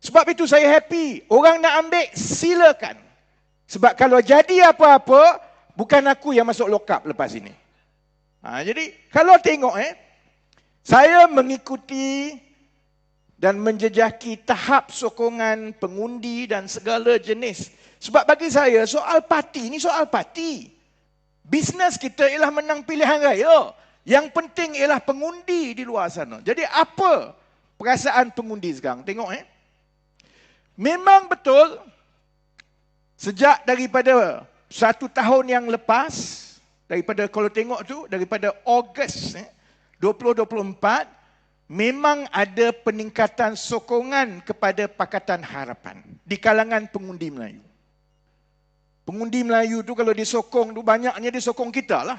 Sebab itu saya happy. Orang nak ambil, silakan. Sebab kalau jadi apa-apa, bukan aku yang masuk lokap lepas ini. Ha, jadi, kalau tengok eh, saya mengikuti dan menjejaki tahap sokongan pengundi dan segala jenis. Sebab bagi saya, soal parti ni soal parti. Bisnes kita ialah menang pilihan raya. Yang penting ialah pengundi di luar sana. Jadi apa perasaan pengundi sekarang? Tengok eh. Memang betul sejak daripada satu tahun yang lepas daripada kalau tengok tu daripada Ogos eh, 2024 memang ada peningkatan sokongan kepada Pakatan Harapan di kalangan pengundi Melayu. Pengundi Melayu tu kalau disokong tu banyaknya disokong kita lah.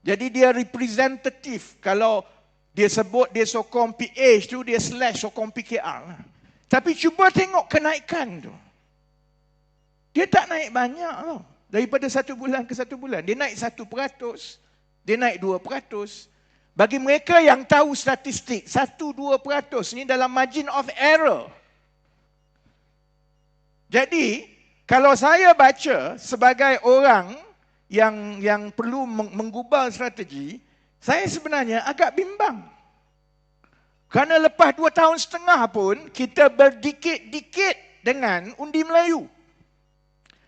Jadi dia representatif kalau dia sebut dia sokong PH tu dia slash sokong PKR lah. Tapi cuba tengok kenaikan tu. Dia tak naik banyak tau. Daripada satu bulan ke satu bulan. Dia naik satu peratus. Dia naik dua peratus. Bagi mereka yang tahu statistik, satu dua peratus ni dalam margin of error. Jadi, kalau saya baca sebagai orang yang yang perlu menggubal strategi, saya sebenarnya agak bimbang. Kerana lepas dua tahun setengah pun, kita berdikit-dikit dengan undi Melayu.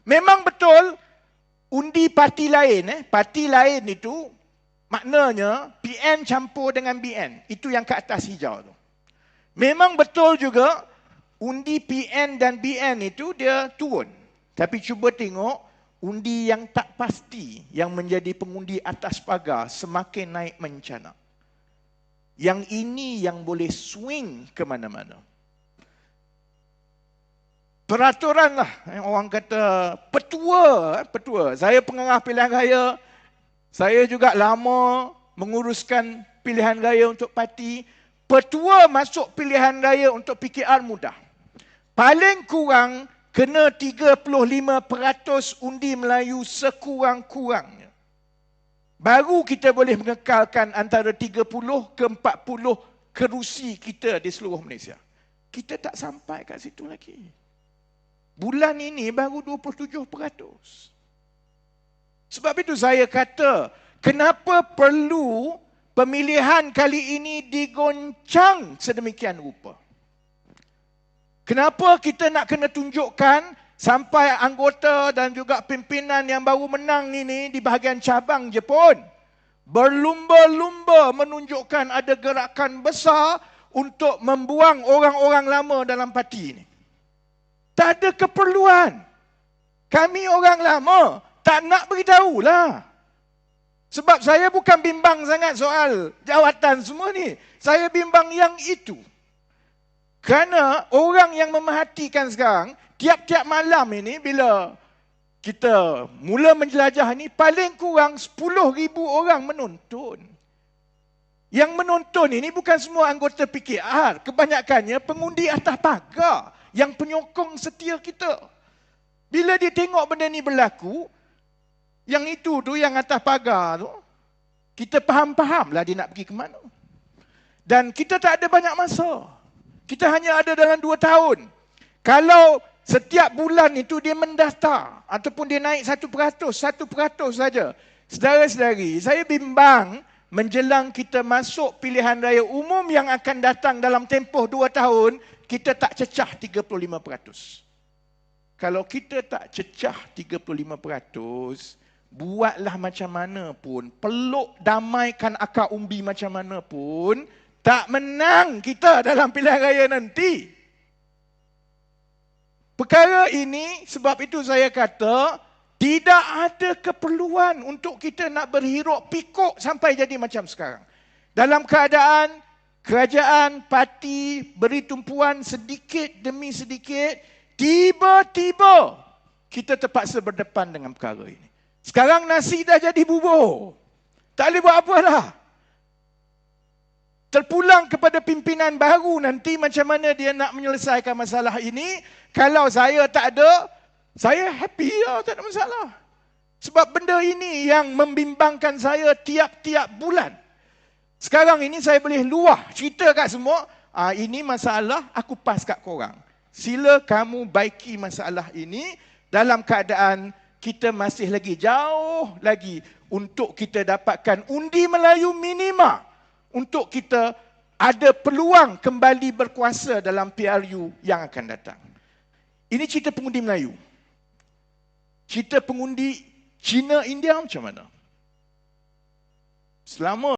Memang betul, undi parti lain, eh, parti lain itu, maknanya PN campur dengan BN. Itu yang ke atas hijau tu. Memang betul juga, undi PN dan BN itu dia turun. Tapi cuba tengok, undi yang tak pasti yang menjadi pengundi atas pagar semakin naik mencanak. Yang ini yang boleh swing ke mana-mana. Peraturan lah. Orang kata petua. Eh, petua. Saya pengarah pilihan raya. Saya juga lama menguruskan pilihan raya untuk parti. Petua masuk pilihan raya untuk PKR mudah. Paling kurang kena 35% undi Melayu sekurang-kurangnya. Baru kita boleh mengekalkan antara 30 ke 40 kerusi kita di seluruh Malaysia. Kita tak sampai kat situ lagi. Bulan ini baru 27%. Sebab itu saya kata, kenapa perlu pemilihan kali ini digoncang sedemikian rupa? Kenapa kita nak kena tunjukkan Sampai anggota dan juga pimpinan yang baru menang ini di bahagian cabang je pun. Berlumba-lumba menunjukkan ada gerakan besar untuk membuang orang-orang lama dalam parti ini. Tak ada keperluan. Kami orang lama tak nak beritahu lah. Sebab saya bukan bimbang sangat soal jawatan semua ni. Saya bimbang yang itu. Kerana orang yang memerhatikan sekarang, tiap-tiap malam ini bila kita mula menjelajah ini paling kurang 10 ribu orang menonton. Yang menonton ini bukan semua anggota PKR. Kebanyakannya pengundi atas pagar yang penyokong setia kita. Bila dia tengok benda ni berlaku, yang itu tu yang atas pagar tu, kita faham-faham lah dia nak pergi ke mana. Dan kita tak ada banyak masa. Kita hanya ada dalam dua tahun. Kalau Setiap bulan itu dia mendaftar ataupun dia naik satu peratus, satu peratus saja. Sedara-sedari, saya bimbang menjelang kita masuk pilihan raya umum yang akan datang dalam tempoh dua tahun, kita tak cecah 35 peratus. Kalau kita tak cecah 35 peratus, buatlah macam mana pun, peluk damaikan akar umbi macam mana pun, tak menang kita dalam pilihan raya nanti. Perkara ini sebab itu saya kata tidak ada keperluan untuk kita nak berhiruk pikuk sampai jadi macam sekarang. Dalam keadaan kerajaan parti beri tumpuan sedikit demi sedikit, tiba-tiba kita terpaksa berdepan dengan perkara ini. Sekarang nasi dah jadi bubur. Tak boleh buat apa lah terpulang kepada pimpinan baru nanti macam mana dia nak menyelesaikan masalah ini. Kalau saya tak ada, saya happy ya, tak ada masalah. Sebab benda ini yang membimbangkan saya tiap-tiap bulan. Sekarang ini saya boleh luah cerita kat semua, ah ini masalah aku pas kat korang. Sila kamu baiki masalah ini dalam keadaan kita masih lagi jauh lagi untuk kita dapatkan undi Melayu minima untuk kita ada peluang kembali berkuasa dalam PRU yang akan datang. Ini cerita pengundi Melayu. Cerita pengundi Cina India macam mana? Selama